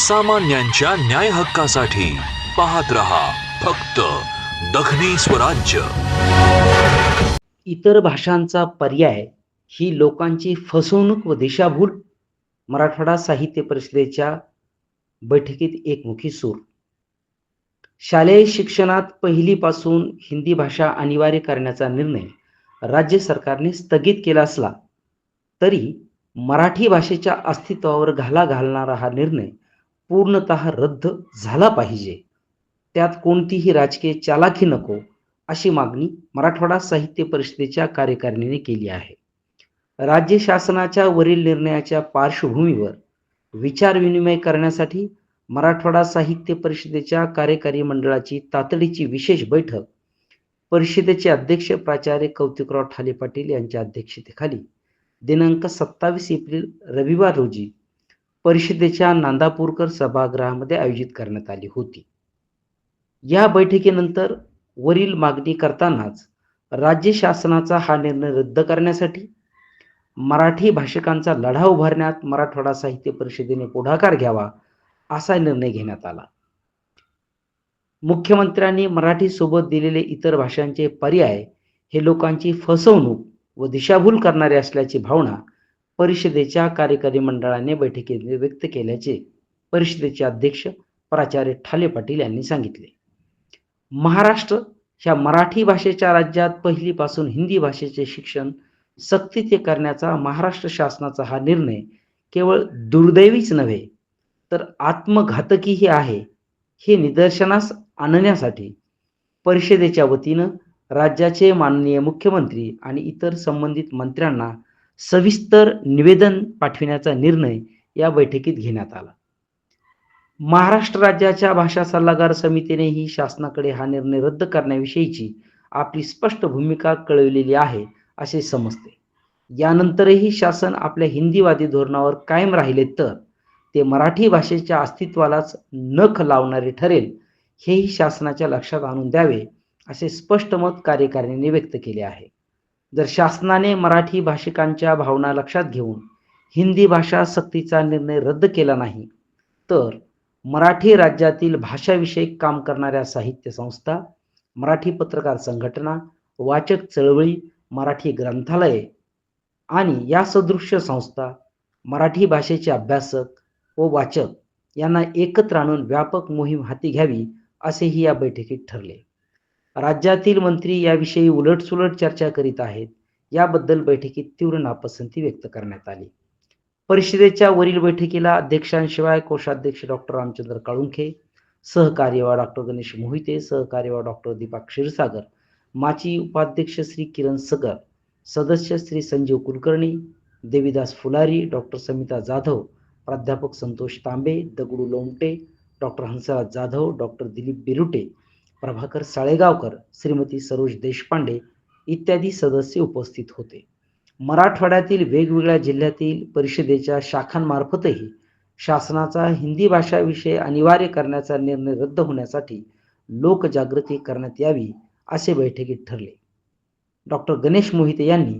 सामान्यांच्या न्याय हक्कासाठी पाहत रहा फक्त दखनी स्वराज्य. इतर भाषांचा पर्याय ही लोकांची फसवणूक व दिशाभूल मराठवाडा साहित्य परिषदेच्या बैठकीत एकमुखी सूर. शालेय शिक्षणात पहिलीपासून हिंदी भाषा अनिवार्य करण्याचा निर्णय राज्य सरकारने स्थगित केला असला तरी मराठी भाषेच्या अस्तित्वावर घाला घालणारा हा निर्णय पूर्णतः रद्द झाला पाहिजे. त्यात कोणतीही राजकीय चालाखी नको अशी मागणी मराठवाडा साहित्य परिषदेच्या कार्यकारिणीने केली आहे. राज्य शासनाच्या वरील निर्णयाच्या पार्श्वभूमीवर विचारविनिमय करण्यासाठी मराठवाडा साहित्य परिषदेच्या कार्यकारी मंडळाची तातडीची विशेष बैठक परिषदेचे अध्यक्ष प्राचार्य कौतिकराव ठाले पाटील यांच्या अध्यक्षतेखाली दिनांक सत्तावीस एप्रिल रविवार रोजी परिषदेच्या नांदापूरकर सभागृहामध्ये आयोजित करण्यात आली होती. या बैठकीनंतर वरील मागणी करतानाच राज्य शासनाचा हा निर्णय रद्द करण्यासाठी मराठी भाषिकांचा लढा उभारण्यात मराठवाडा साहित्य परिषदेने पुढाकार घ्यावा असा निर्णय घेण्यात आला. मुख्यमंत्र्यांनी मराठी सोबत दिलेले इतर भाषांचे पर्याय हे लोकांची फसवणूक व दिशाभूल करणारे असल्याची भावना परिषदेच्या कार्यकारी मंडळाने बैठकीत व्यक्त केल्याचे परिषदेचे अध्यक्ष प्राचार्य ठाले पाटील यांनी सांगितले. महाराष्ट्र ह्या मराठी भाषेच्या राज्यात पहिलीपासून हिंदी भाषेचे शिक्षण सक्तीचे करण्याचा महाराष्ट्र शासनाचा हा निर्णय केवळ दुर्दैवीच नव्हे तर आत्मघातकीही आहे हे निदर्शनास आणण्यासाठी परिषदेच्या वतीनं राज्याचे माननीय मुख्यमंत्री आणि इतर संबंधित मंत्र्यांना सविस्तर निवेदन पाठविण्याचा निर्णय या बैठकीत घेण्यात आला. महाराष्ट्र राज्याच्या भाषा सल्लागार समितीनेही शासनाकडे हा निर्णय रद्द करण्याविषयीची आपली स्पष्ट भूमिका कळविलेली आहे असे समजते. यानंतरही शासन आपल्या हिंदीवादी धोरणावर कायम राहिले तर ते मराठी भाषेच्या अस्तित्वालाच नख लावणारे ठरेल हेही शासनाच्या लक्षात आणून द्यावे असे स्पष्ट मत कार्यकारिणीने व्यक्त केले आहे. जर शासनाने मराठी भाषिकांच्या भावना लक्षात घेऊन हिंदी भाषा सक्तीचा निर्णय रद्द केला नाही तर मराठी राज्यातील भाषाविषयक काम करणाऱ्या साहित्य संस्था मराठी पत्रकार संघटना वाचक चळवळी मराठी ग्रंथालये आणि या सदृश्य संस्था मराठी भाषेचे अभ्यासक व वाचक यांना एकत्र आणून व्यापक मोहीम हाती घ्यावी असेही या बैठकीत ठरले. राज्यातील मंत्री याविषयी उलटसुलट चर्चा करीत आहेत. याबद्दल बैठकीत तीव्र नापसंती व्यक्त करण्यात आली. परिषदेच्या वरील बैठकीला अध्यक्षांशिवाय कोषाध्यक्ष डॉक्टर रामचंद्र काळुंखे सहकार्यवाह डॉक्टर गणेश मोहिते सहकार्यवा डॉक्टर दीपक क्षीरसागर माची उपाध्यक्ष श्री किरण सगर सदस्य श्री संजीव कुलकर्णी देवीदास फुलारी डॉक्टर समिता जाधव प्राध्यापक संतोष तांबे दगडू लोमटे डॉक्टर हंसराज जाधव डॉक्टर दिलीप बिरुटे प्रभाकर साळेगावकर श्रीमती सरोज देशपांडे इत्यादी सदस्य उपस्थित होते. मराठवाड्यातील वेगवेगळ्या जिल्ह्यातील परिषदेच्या शाखांमार्फतही शासनाचा हिंदी भाषा विषय अनिवार्य करण्याचा निर्णय रद्द होण्यासाठी लोकजागृती करण्यात यावी असे बैठकीत ठरले. डॉक्टर गणेश मोहिते यांनी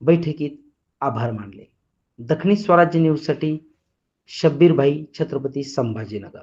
बैठकीत आभार मानले. दखणी स्वराज्य न्यूजसाठी शब्बीरभाई छत्रपती संभाजीनगर.